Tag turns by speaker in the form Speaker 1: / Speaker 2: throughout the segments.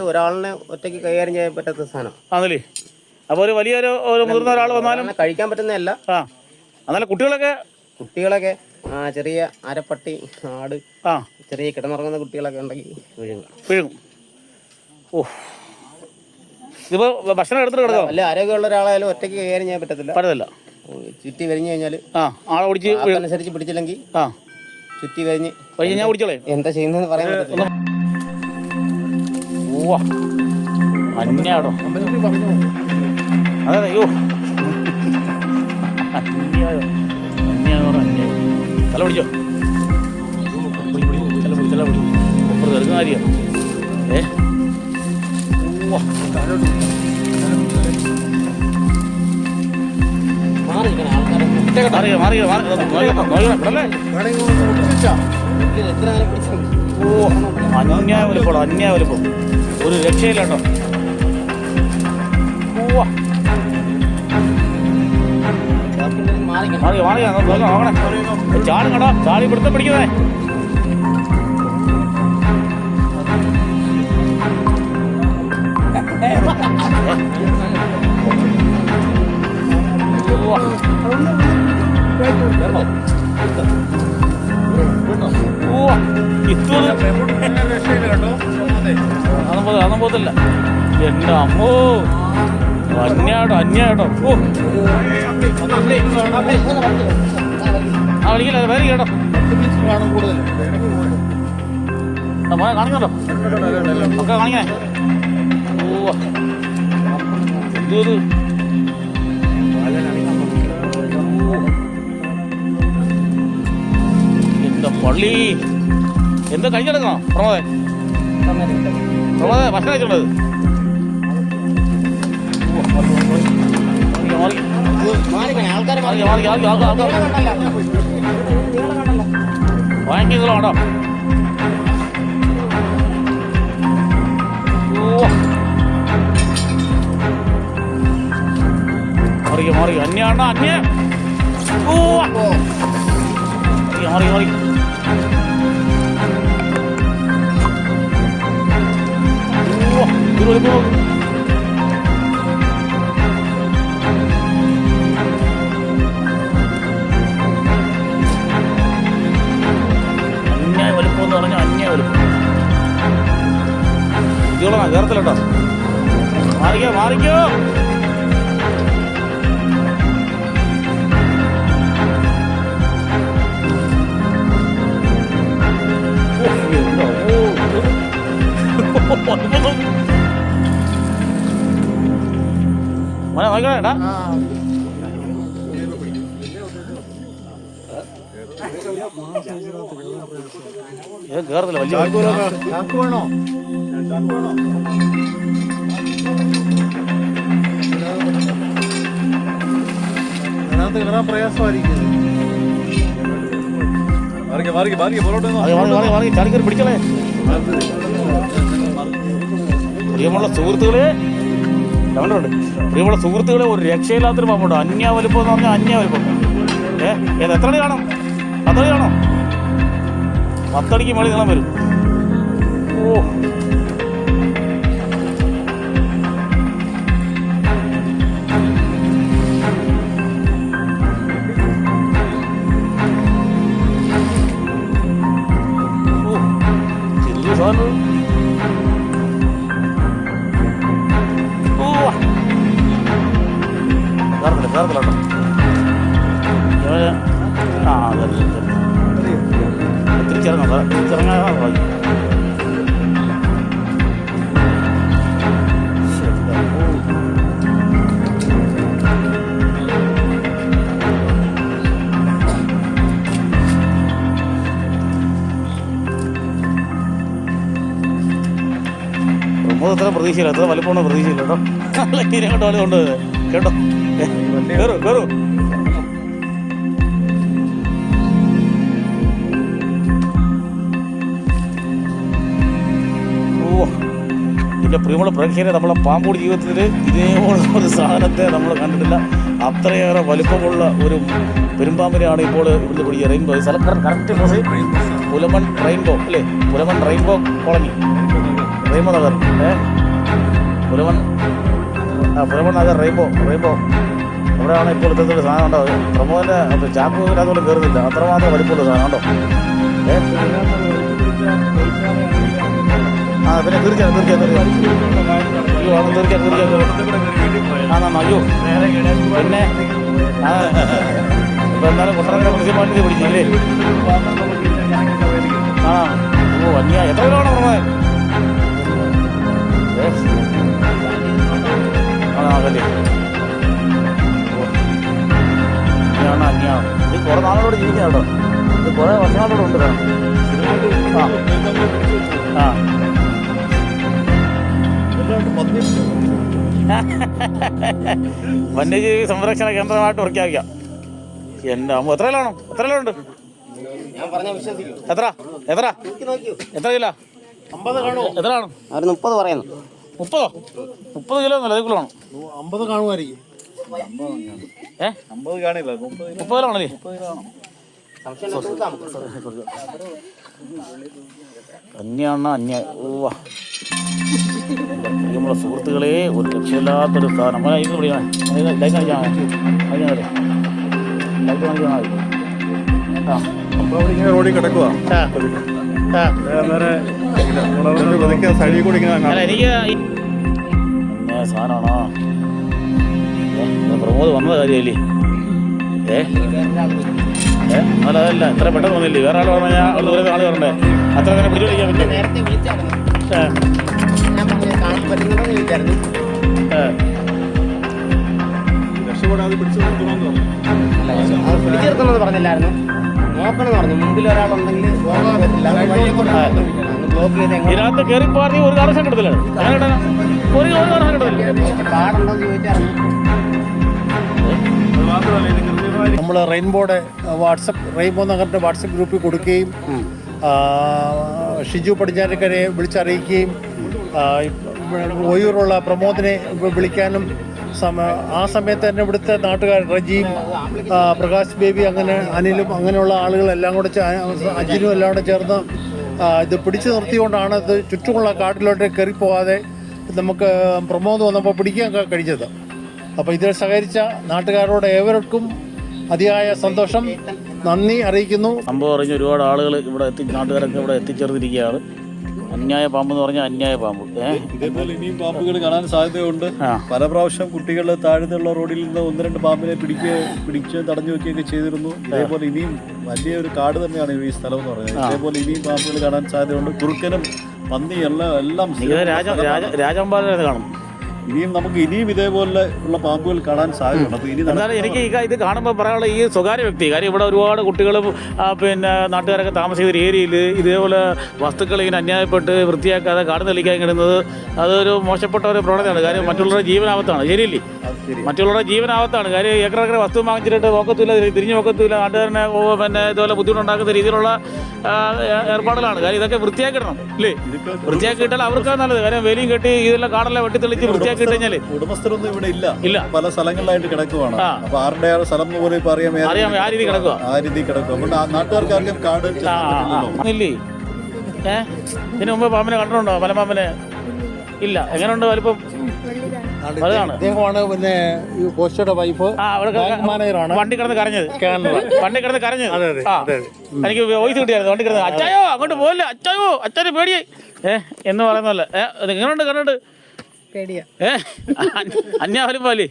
Speaker 1: ഒരാളിനെ ഒറ്റയ്ക്ക് കൈകാര്യം ചെയ്യാൻ പറ്റാത്ത സാധനം.
Speaker 2: ആണല്ലേ? അപ്പോൾ ഒരു വലിയൊരു ഒരു മുതിർന്ന ഒരാൾ വന്നാലും
Speaker 1: ഒരാളിനെ കഴിക്കാൻ പറ്റുന്നതല്ല.
Speaker 2: ആ. എന്നാലും കുട്ടികളൊക്കെ
Speaker 1: കുട്ടികളൊക്കെ ആ, ചെറിയ അരപ്പട്ടി ആട്
Speaker 2: ആ.
Speaker 1: ചെറിയ കിടന്നുറങ്ങുന്ന കുട്ടികളൊക്കെ ഉണ്ടെങ്കിൽ വിഴുങ്ങും
Speaker 2: വീഴും. ഓ ഇതിപ്പോൾ ഭക്ഷണം എടുത്തിട്ട് കിടക്കാം
Speaker 1: അല്ല ആരോഗ്യമുള്ള ഒരാളായാലും ഒറ്റയ്ക്ക് കൈകാര്യം ചെയ്യാൻ പറ്റത്തില്ല.
Speaker 2: പറ്റത്തില്ല.
Speaker 1: ചുറ്റി വരിഞ്ഞു കഴിഞ്ഞാൽ
Speaker 2: ആ ആളെ ഓടിച്ച്.
Speaker 1: അതനുസരിച്ച് പിടിച്ചില്ലെങ്കിൽ
Speaker 2: ആ.
Speaker 1: ചുറ്റി വരിഞ്ഞ്
Speaker 2: വൈകി ഞാൻ ഓടിച്ചോളേ
Speaker 1: എന്താ ചെയ്യുന്നതെന്ന് പറയാൻ പറ്റത്തില്ല.
Speaker 2: ഓ അന്യാടോ അതെ അയ്യോ. അന്യായോ അന്യായോ അന്യായോ തല പിടിച്ചോ. പിടി, പിടി, തല പിടി. തല പിടി അപ്പുറത്ത് തെറുക്കുന്ന കാര്യം ഏ മാറിയോ മാറിയോ മാറി നോക്കണം നോക്കണം ഇവിടല്ലേ
Speaker 1: എത്ര നേരം പിടിച്ചു
Speaker 2: ഓ അന്യായ വലിപ്പം അന്യായ വലിപ്പം. ഒരു രക്ഷയില്ല കേട്ടോ മാറിയോ മാറിയോ നോക്കണം. ചാടും കേട്ടോ. ചാടി പിടുത്തം പിടിക്കുന്നേ ഇതൊന്നും അതൊന്നും പോത അതൊന്നും പോകത്തില്ല. എന്റെ അമ്മോ. അന്യാടോ അന്യാടോ. ഓ. ആ വിളിക്കില്ല? വേറെ കേട്ടോ. മോനെ കാണിക്കണ്ടോ? ഒക്കെ കാണിക്കണേ. ഓ ഇത് പള്ളി. എന്ത് കഴിഞ്ഞെടുക്കണോ പ്രമോദേ. പ്രമോദേ ഭക്ഷണം കഴിച്ചിട്ടുള്ളത് മാറി മാറി മറിയ അന്യാണ അന്യ മാറി മാറി അന്യായ വലിപ്പം എന്ന് പറഞ്ഞാൽ അന്യായ വലുപ്പം ഇതോളാ കേരളത്തിലുണ്ടോ മാറിക്കോ മാറിക്കോ. നോക്കണേടാ ഇത് കേറത്തില്ല വലിയ
Speaker 3: വേണോ അതിനകത്ത് കയറാൻ പ്രയാസമായിരിക്കും.
Speaker 2: പിടിക്കണേ പ്രിയമുള്ള സുഹൃത്തുക്കളെ കണ്ടുണ്ട്? നമ്മുടെ സുഹൃത്തുക്കളെ ഒരു രക്ഷയില്ലാത്തൊരു പാമ്പുണ്ട്. അന്യ വലുപ്പം എന്ന് പറഞ്ഞാൽ അന്യ വലുപ്പം ഏ ഏത് എത്ര മണി കാണും പത്തടി കാണോ പത്തടിക്ക് മേളിൽ നീളം വരും. ഓ. സാധനം? കയറത്തില്ല കയറത്തില്ല കേട്ടോ ഇവന് ആ അതെ തിരിച്ചിറങ്ങാം തിരിച്ചിറങ്ങാൻ മതി പ്രമോദ് അത്ര പ്രതീക്ഷയില്ല അത്ര വലുപ്പമാണ് പ്രതീക്ഷയില്ല കേട്ടോ നല്ല ഇതിനെ കൊണ്ട് കളി കൊണ്ട് കേട്ടോ കയറു കയറു ഇതിന്റെ പ്രിയമുള്ള പ്രേക്ഷകരെ നമ്മളെ പാമ്പോട് ജീവിതത്തിൽ ഇതേപോലെ ഒരു സാധനത്തെ നമ്മൾ കണ്ടിട്ടില്ല. അത്രയേറെ വലുപ്പമുള്ള ഒരു പെരുമ്പാമ്പിനെയാണ് ഇപ്പോൾ ഇവിടുന്ന് പിടിക്കുക റെയിൻബോ. സ്ഥലം കറക്റ്റ് പുലമൺ റെയിൻബോ അല്ലേ? Pulamon rainbow colony. Rainbow Nagar ഏ? പുലമൺ ആ പുലമൺ നഗർ റെയിൻബോ റെയിൻബോ. അവിടെയാണ് ഇപ്പോൾ ഇത്തരത്തിലുള്ള സാധനം ഉണ്ടോ പ്രമോദിന്റെ അതുകൊണ്ട് കയറുന്നില്ല. അത്രമാത്രം വലിപ്പമുള്ള സാധനം ഉണ്ടോ ആ പിന്നെ തീർച്ചയായും തീർച്ചയായും അയ്യോ തീർച്ചയായും തീർച്ചയായും ആ അയ്യോ. പിന്നെ ആ ഇപ്പം എന്നാലും കുട്ടറങ്ങനെ മുനിസിപ്പാലിറ്റി പിടിച്ചില്ലേ? കേട്ടോ ഇത് കുറേ വർഷങ്ങളോട് ഉണ്ട്. ആ. ആ. വന്യജീവി സംരക്ഷണ കേന്ദ്രമായിട്ട് പ്രഖ്യാപിക്കാം എന്റെ അമ്മ എത്ര കിലോ എത്ര കിലോ ഉണ്ട്?
Speaker 1: ഞാൻ പറഞ്ഞ വിശ്വസിക്കൂ.
Speaker 2: എത്ര? എത്ര?
Speaker 1: നോക്കിയോ
Speaker 2: എത്ര കിലോ? എത്ര ആണ്
Speaker 1: അവർ മുപ്പത് പറയുന്നു.
Speaker 2: മുപ്പതോ? മുപ്പത് കിലോ ഒന്നല്ല അത് കിലോ ആണ്
Speaker 3: അമ്പത് കാണുമായിരിക്കും.
Speaker 2: ഏഹ്
Speaker 3: അമ്പത് കാണില്ല മുപ്പത്
Speaker 2: മുപ്പത് കിലോ ആണല്ലേ? അന്യാണ് അന്യ ഓവാ സുഹൃത്തുക്കളെ ഒരു രക്ഷയില്ലാത്തൊരു സ്ഥാനം കാണിച്ചാൽ ലൈറ്റ് കാണിച്ചാൽ മതി. ആ.
Speaker 3: ഇങ്ങനെ റോഡിൽ കിടക്കുക
Speaker 2: സാധനമാണോ? പ്രമോദ് വന്നത് കാര്യമല്ലേ? ഏ? അല്ല അതല്ല ഇത്ര പെട്ടെന്ന് വന്നില്ലേ വേറെ ആൾ പറഞ്ഞാൽ അവിടെ ദൂരത്തെ ആൾ വരണ്ടേ? അത്ര തന്നെ പിടിച്ചു വിളിക്കാൻ പറ്റും
Speaker 1: നേരത്തെ വിളിച്ചായിരുന്നു.
Speaker 2: ഏ
Speaker 1: ഞാൻ പറഞ്ഞു കാണാൻ പറ്റുന്നുണ്ടോ എന്ന് ചോദിച്ചായിരുന്നു.
Speaker 2: ഏ
Speaker 3: രക്ഷപ്പെടാതെ പിടിച്ചു നിർത്തണമെന്ന് പറഞ്ഞു
Speaker 1: അല്ല, അത് പിടിച്ചു നിർത്തണമെന്ന് പറഞ്ഞില്ലായിരുന്നു. നോക്കണമെന്ന് പറഞ്ഞു. മുമ്പിൽ ഒരാളുണ്ടെങ്കിൽ പോകാൻ പറ്റില്ല.
Speaker 2: ഇതിനകത്ത് കയറി പാർട്ടി ഒരു കാർഡ് അങ്ങനെ കിട്ടാനാ? ഒരു ഒരു കാർഡ് കിട്ടത്തില്ല
Speaker 1: കാർഡുണ്ടോ
Speaker 3: നമ്മൾ റെയിൻബോയുടെ വാട്സപ്പ് റെയിൻബോ നഗറിന്റെ വാട്സപ്പ് ഗ്രൂപ്പിൽ കൊടുക്കുകയും ഷിജു പടിഞ്ഞാറക്കരയെ വിളിച്ചറിയിക്കുകയും ഒയൂറുള്ള പ്രമോദിനെ വിളിക്കാനും ആ സമയത്ത് തന്നെ ഇവിടുത്തെ നാട്ടുകാർ റജിയും പ്രകാശ് ബേബി അങ്ങനെ അനിലും അങ്ങനെയുള്ള ആളുകളെല്ലാം കൂടെ അജിനും എല്ലാം കൂടെ ചേർന്ന് ഇത് പിടിച്ചു നിർത്തിക്കൊണ്ടാണ് ഇത് ചുറ്റുമുള്ള കാട്ടിലോട്ട് കയറിപ്പോകാതെ നമുക്ക് പ്രമോദ് വന്നപ്പോൾ പിടിക്കാൻ കഴിഞ്ഞത്. അപ്പോൾ ഇതിൽ സഹകരിച്ച നാട്ടുകാരോട് ഏവർക്കും അതിയായ സന്തോഷം. നന്ദി അറിയിക്കുന്നു.
Speaker 2: സംഭവം അറിഞ്ഞ് ഒരുപാട് ആളുകൾ ഇവിടെ എത്തി നാട്ടുകാരൊക്കെ ഇവിടെ എത്തിച്ചേർന്നിരിക്കുകയാണ്. അന്യായ പാമ്പ് എന്ന് പറഞ്ഞാൽ അന്യായ പാമ്പ്.
Speaker 4: ഇതേപോലെ ഇനിയും പാമ്പുകൾ കാണാൻ സാധ്യതയുണ്ട്. പല പ്രാവശ്യം കുട്ടികൾ താഴ്ന്നുള്ള റോഡിൽ നിന്ന് ഒന്ന് രണ്ട് പാമ്പിനെ പിടിക്കുക പിടിച്ച് തടഞ്ഞു വെക്കുകയൊക്കെ ചെയ്തിരുന്നു. ഇതേപോലെ ഇനിയും വലിയ ഒരു കാട് തന്നെയാണ് ഈ സ്ഥലം എന്ന് പറയുന്നത്. ഇതേപോലെ ഇനിയും പാമ്പുകൾ കാണാൻ സാധ്യതയുണ്ട്. കുറുക്കനും പന്നി എല്ലാം എല്ലാം
Speaker 2: രാജാ രാജ രാജ രാജമ്പാലനെ കാണും.
Speaker 4: ഇനിയും നമുക്ക് ഇനിയും ഇതേപോലെ ഉള്ള പാമ്പുകൾ കാണാൻ സാധ്യതയുണ്ട്. അപ്പോൾ ഇനി
Speaker 2: എന്നാലും എനിക്ക് ഈ ഇത് കാണുമ്പോൾ പറയാനുള്ള ഈ സ്വകാര്യ വ്യക്തി കാര്യം ഇവിടെ ഒരുപാട് കുട്ടികളും പിന്നെ നാട്ടുകാരൊക്കെ താമസിക്കുന്ന ഒരു ഏരിയയിൽ ഇതേപോലെ വസ്തുക്കൾ ഇങ്ങനെ അന്യായപ്പെട്ട് വൃത്തിയാക്കാതെ കാട് തെളിക്കാൻ കിടുന്നത് അതൊരു മോശപ്പെട്ട ഒരു പ്രവണതയാണ്. കാര്യം മറ്റുള്ളവരുടെ ജീവനാപത്താണ്. ശരിയല്ലേ? മറ്റുള്ളവരുടെ ജീവനാപത്താണ്. കാര്യം ഏക്കർ ഏക്കർ വസ്തു വാങ്ങിച്ചിട്ട് നോക്കത്തില്ല തിരിഞ്ഞു നോക്കത്തില്ല നാട്ടുകാരനെ പിന്നെ ഇതുപോലെ ബുദ്ധിമുട്ടുണ്ടാക്കുന്ന രീതിയിലുള്ള ഏർപ്പാടുകളാണ്. കാര്യം ഇതൊക്കെ വൃത്തിയാക്കിടണം അല്ലേ? വൃത്തിയാക്കി ഇട്ടാൽ അവർക്കാണ് നല്ലത്. കാര്യം വേലിയും കെട്ടി ഇതെല്ലാം കാടെല്ലാം വെട്ടിത്തെളിച്ച് വൃത്തിയാക്കി ഇട്ട് കഴിഞ്ഞാൽ
Speaker 4: ഉടമസ്ഥരൊന്നും ഇവിടെ ഇല്ല.
Speaker 2: ഇല്ല.
Speaker 4: പല സ്ഥലങ്ങളിലായിട്ട് കിടക്കുവാണ്. അപ്പൊ ആരുടെ സ്ഥലം എന്ന് പോലും ഇപ്പൊ
Speaker 2: അറിയാം ആ രീതി കിടക്കുക
Speaker 4: ആ രീതി കിടക്കും അതുകൊണ്ട് നാട്ടുകാർക്ക് ആർക്കും കാട്.
Speaker 2: ഇല്ലേ? ഏ? ഇതിനു മുമ്പ് പാമ്പിനെ കണ്ടിട്ടുണ്ടോ? മലമ്പാമ്പിനെ ഇല്ല. എങ്ങനെയുണ്ട് വലിപ്പം?
Speaker 3: അദ്ദേഹമാണ് പിന്നെ ഈ കോസ്റ്റയുടെ വൈഫ്. മാനേജറാണ്.
Speaker 2: വണ്ടി കിടന്ന് കരഞ്ഞത്. വണ്ടി കിടന്ന് കരഞ്ഞത്
Speaker 3: അതെ, അതെ,
Speaker 2: എനിക്ക് വോയിസ് കിട്ടിയായിരുന്നു. വണ്ടി കിടന്ന് അച്ചായോ അങ്ങോട്ട് പോകില്ല അച്ചായോ അച്ഛന് പേടിയായി. ഏഹ് എന്ന് പറയുന്നല്ലേ ഏഹ് എങ്ങനെയുണ്ട് കണ്ടിട്ട് ഏ? പോലെ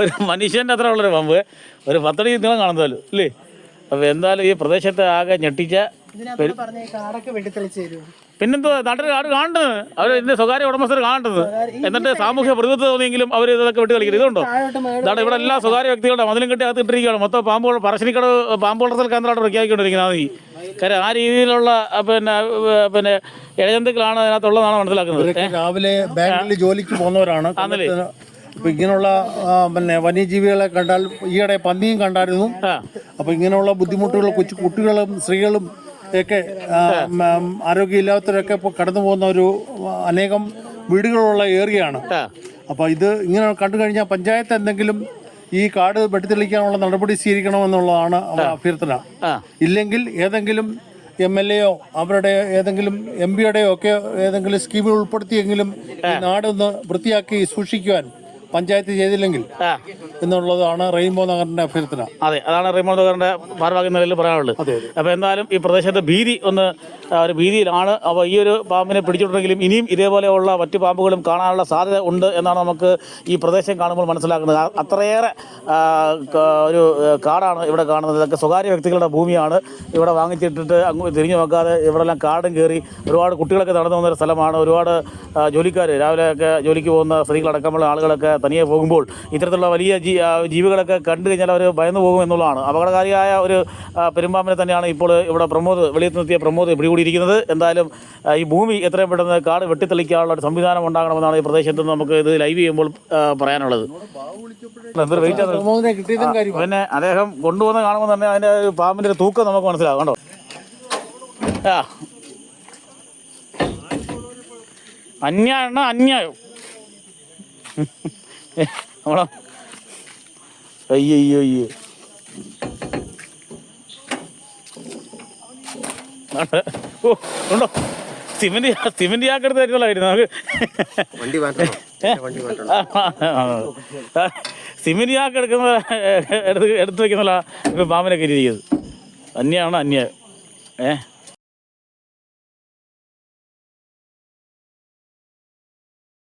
Speaker 2: ഒരു മനുഷ്യന്റെ അത്ര ഉള്ളൊരു പമ്പ് ഒരു പത്തടി നീളം കാണുന്നാലും അല്ലേ? അപ്പോൾ എന്തായാലും ഈ പ്രദേശത്തെ ആകെ ഞെട്ടിച്ച പിന്നെന്തോ നാട്ടിൽ ആട് കാണുന്നത്? അവർ ഇതിന്റെ സ്വകാര്യ ഉടമസ്ഥർ കാണുന്നത്. എന്നിട്ട് സാമൂഹ്യ പ്രതിബദ്ധത തോന്നിയെങ്കിലും അവർ ഇതൊക്കെ വിട്ട് കളിക്കുന്നത് ഇതുണ്ടോ ഇതാണ് ഇവിടെ എല്ലാ സ്വകാര്യ വ്യക്തികളുടെ മതിലും കെട്ടി അകത്ത് ഇട്ടിരിക്കുകയാണ്. മൊത്തം പാമ്പുകൾ പറശ്ശിനിക്കട പാമ്പ് വളർത്തൽ കേന്ദ്രമായിട്ട് പ്രഖ്യാപിക്കൊണ്ടിരിക്കുന്നത് കാര്യം ആ രീതിയിലുള്ള പിന്നെ പിന്നെ ഇഴജന്തുക്കളാണ് അതിനകത്തുള്ളതാണ് മനസ്സിലാക്കുന്നത്.
Speaker 3: രാവിലെ ബാങ്കിൽ ജോലിക്ക് പോകുന്നവരാണ്? അപ്പൊ ഇങ്ങനെയുള്ള പിന്നെ വന്യജീവികളെ കണ്ടാൽ ഈയിടെ പന്നിയും കണ്ടായിരുന്നു. അപ്പൊ ഇങ്ങനെയുള്ള ബുദ്ധിമുട്ടുകൾ കൊച്ചു കുട്ടികളും സ്ത്രീകളും ഒക്കെ ആരോഗ്യമില്ലാത്തവരൊക്കെ ഇപ്പോൾ കടന്നു പോകുന്ന ഒരു അനേകം വീടുകളുള്ള
Speaker 2: ഏറിയാണ്.
Speaker 3: അപ്പോൾ ഇത് ഇങ്ങനെ കണ്ടു കഴിഞ്ഞാൽ പഞ്ചായത്ത് എന്തെങ്കിലും ഈ കാട് വെട്ടിത്തെളിക്കാനുള്ള നടപടി സ്വീകരിക്കണമെന്നുള്ളതാണ് അഭ്യർത്ഥന. ഇല്ലെങ്കിൽ ഏതെങ്കിലും എം എൽ എയോ അവരുടെ ഏതെങ്കിലും എം പിയുടെയോ ഒക്കെ ഏതെങ്കിലും സ്കീമിൽ ഉൾപ്പെടുത്തിയെങ്കിലും നാടൊന്ന് വൃത്തിയാക്കി സൂക്ഷിക്കുവാൻ പഞ്ചായത്ത് ചെയ്തില്ലെങ്കിൽ എന്നുള്ളതാണ് റെയിൻബോ നഗറിന്റെ അഭ്യർത്ഥന.
Speaker 2: അതെ അതാണ് റെയിൻബോ നഗറിന്റെ ഭാരവാഹി നിലയിൽ പറയാനുള്ളത്. അപ്പോൾ എന്തായാലും ഈ പ്രദേശത്തെ ഭീതി ഒന്ന് ഒരു ഭീതിയിലാണ്. അപ്പോൾ ഈ ഒരു പാമ്പിനെ പിടിച്ചിട്ടുണ്ടെങ്കിലും ഇനിയും ഇതേപോലെയുള്ള മറ്റു പാമ്പുകളും കാണാനുള്ള സാധ്യത ഉണ്ട് എന്നാണ് നമുക്ക് ഈ പ്രദേശം കാണുമ്പോൾ മനസ്സിലാക്കുന്നത് അത്രയേറെ ഒരു കാടാണ് ഇവിടെ കാണുന്നത്. ഇതൊക്കെ സ്വകാര്യ വ്യക്തികളുടെ ഭൂമിയാണ്. ഇവിടെ വാങ്ങിച്ചിട്ടിട്ട് അങ്ങ് തിരിഞ്ഞു നോക്കാതെ ഇവിടെല്ലാം കാടും കയറി ഒരുപാട് കുട്ടികളൊക്കെ നടന്നു പോകുന്ന ഒരു സ്ഥലമാണ്. ഒരുപാട് ജോലിക്കാർ രാവിലെയൊക്കെ ജോലിക്ക് പോകുന്ന സ്ത്രീകളടക്കമുള്ള ആളുകളൊക്കെ തനിയെ പോകുമ്പോൾ ഇത്തരത്തിലുള്ള വലിയ ജീ ജീവികളൊക്കെ കണ്ടു കഴിഞ്ഞാൽ അവർ ഭയന്നു പോകും എന്നുള്ളതാണ്. അപകടകാരിയായ ഒരു പെരുമ്പാമ്പിനെ തന്നെയാണ് ഇപ്പോൾ ഇവിടെ പ്രമോദ് വെളിയിൽ നിർത്തിയ പ്രമോദ് പിടികൂടിയിരിക്കുന്നത്. എന്തായാലും ഈ ഭൂമി എത്രയും പെട്ടെന്ന് കാട് വെട്ടിത്തെളിക്കാനുള്ള ഒരു സംവിധാനം ഉണ്ടാകണമെന്നാണ് ഈ പ്രദേശത്ത് നിന്ന് നമുക്ക് ഇത് ലൈവ് ചെയ്യുമ്പോൾ പറയാനുള്ളത്. പിന്നെ അദ്ദേഹം കൊണ്ടുവന്ന് കാണുമ്പോൾ തന്നെ അതിന്റെ പാമ്പിന്റെ ഒരു തൂക്കം നമുക്ക് മനസ്സിലാകും കണ്ടോ? ആ. അന്യായണ അന്യായം. നമ്മളോ അയ്യോ അയ്യോ അയ്യോ ഓ ഉണ്ടോ? സിമെന്റ് സിമെന്റ് ചാക്കെടുത്ത് തരുന്നതായിരുന്നു നമുക്ക്. സിമെന്റ് ചാക്ക് എടുക്കുന്ന എടുത്ത് എടുത്ത് വെക്കുന്നല്ല പാമ്പിനൊക്കെ പാമ്പിനെ കയറ്റിയിരിക്കുന്നത്. അന്യാണ് അന്യ ഏഹ്